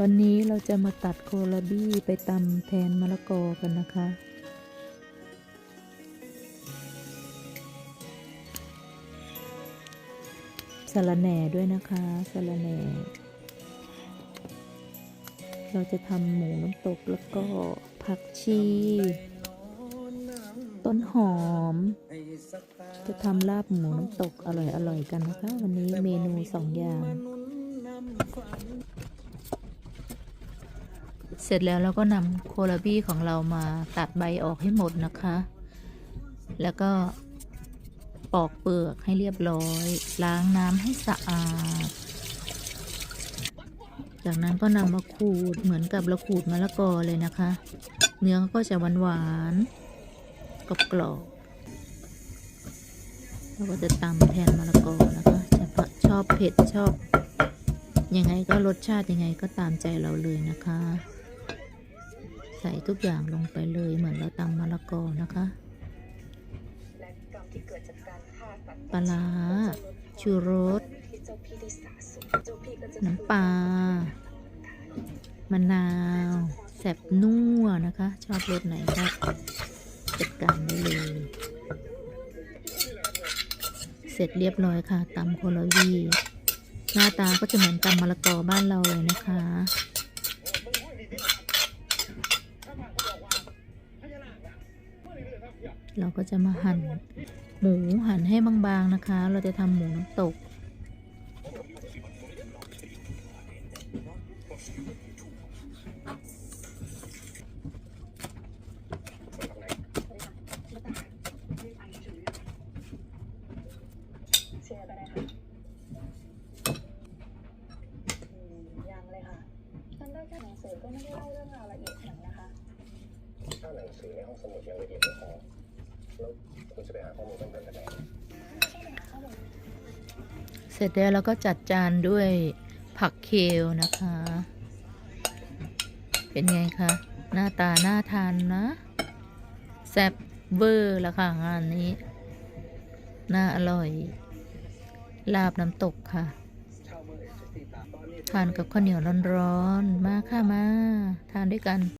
วันนี้เราจะมาตัดโคลาบี้ไปตำแทนมะละกอกันนะคะสะระแหน่ด้วยนะคะสะระแหน่ เราจะทำหมูน้ำตกแล้วก็ผักชีต้นหอม จะทำลาบหมูน้ำตกอร่อยๆกันนะคะ วันนี้เมนูสองอย่าง เสร็จแล้วเราก็นำโคลาบี้ของเรามาตัดใบออกให้หมดนะคะ แล้วก็ปอกเปลือกให้เรียบร้อย ล้างน้ำให้สะอาด จากนั้นก็นำมาขูดเหมือนกับเราขูดมะละกอเลยนะคะ เนื้อก็จะหวานหวานๆกรอบๆเราก็จะตำแทนมะละกอนะคะเฉพาะชอบเผ็ดชอบยังไงก็รสชาติยังไงก็ตามใจเราเลยนะคะ ส่ทุกอย่างลงไปเลยเหมือนเราตำมะละกอนะคะปลาชูรสน้ำปลามะนาวแสบนัวนะคะ ชอบรสไหนก็จัดการได้เลย เสร็จเรียบร้อยค่ะตำโคลวี หน้าตาก็จะเหมือนตำมะละกอบ้านเราเลยนะคะ เราก็จะมาหั่นหมูหั่นให้บางๆนะคะ เราจะทำหมูน้ำตก เชียร์ไปเลยค่ะอืมยังเลยค่ะจำได้แค่หนังสือก็ไม่ได้เล่าเรื่องราวละเอียดขนาดนะคะ ถ้าหนังสือในห้องสมุดยังละเอียดไม่พอ แล้วคุณจะไปหาข้อมูลเพิ่มเติมจากไหนเสร็จแล้วเราก็จัดจานด้วยผักเคลนะคะ เป็นไงคะ หน้าตาน่าทานนะแซ่บเวอร์ละค่ะงานนี้ น่าอร่อย ลาบน้ำตกค่ะ ทานกับข้าวเหนียวร้อนๆ มาค่ะมา ทานด้วยกัน